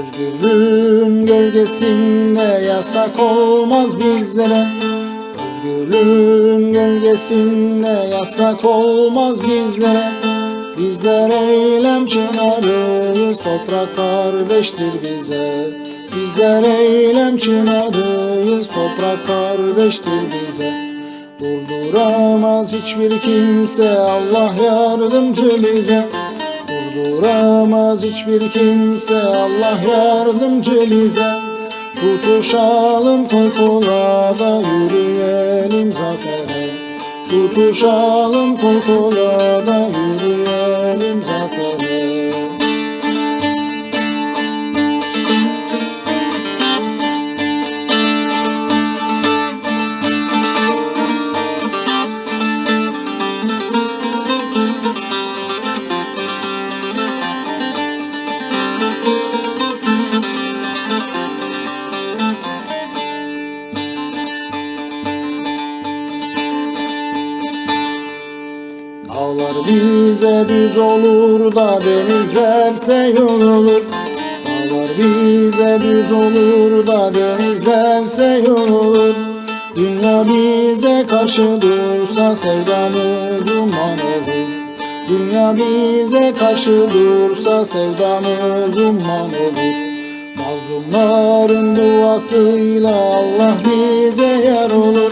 Özgürlüğün gölgesinde yasak olmaz bizlere. Özgürlüğün gölgesinde yasak olmaz bizlere. Bizler eylem çınarıyız toprak kardeştir bize. Bizler eylem çınarıyız toprak kardeştir bize. Durduramaz hiçbir kimse Allah yardımcı bize Durduramaz hiçbir kimse. Allah yardımcı bize. Tutuşalım kol kola da yürüyelim zafere. Tutuşalım kol kola da bize düz olur da denizlerse yol olur. Dağlar bize düz olur da denizlerse yol olur. Dünya bize karşı dursa sevdamız umman olur. Dünya bize karşı dursa sevdamız umman olur. Mazlumların duasıyla Allah bize yar olur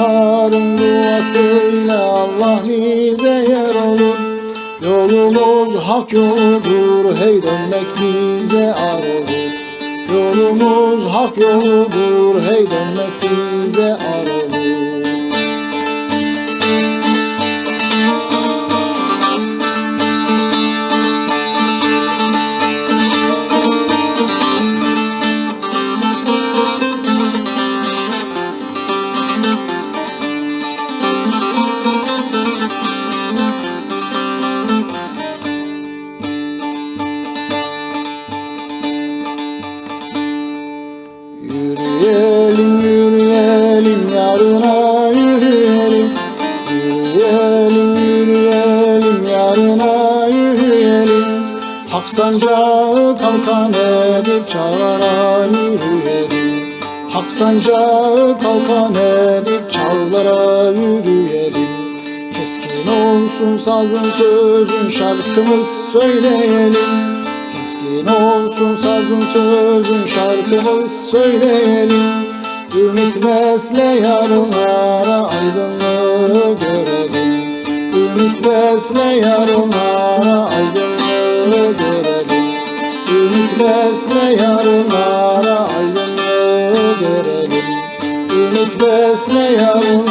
Mazlumların duasıyla Allah bize yer olur. Yolumuz hak yoludur hey dönmek bize ar olur. Yolumuz hak yoludur hey dönmek bize ar Hak sancağı kalkan edip çağlara yürüyelim. Hak sancağı kalkan edip çağlara yürüyelim. Keskin olsun sazın sözün şarkımız söyleyelim. Keskin olsun sazın sözün şarkımız söyleyelim. Ümit besle yarınlara aydınlığı görelim. Ümit besle yarınlara aydınlığı görelim Ümit besle yarınlara aydınlığı görelim. Ümit besle yarınlara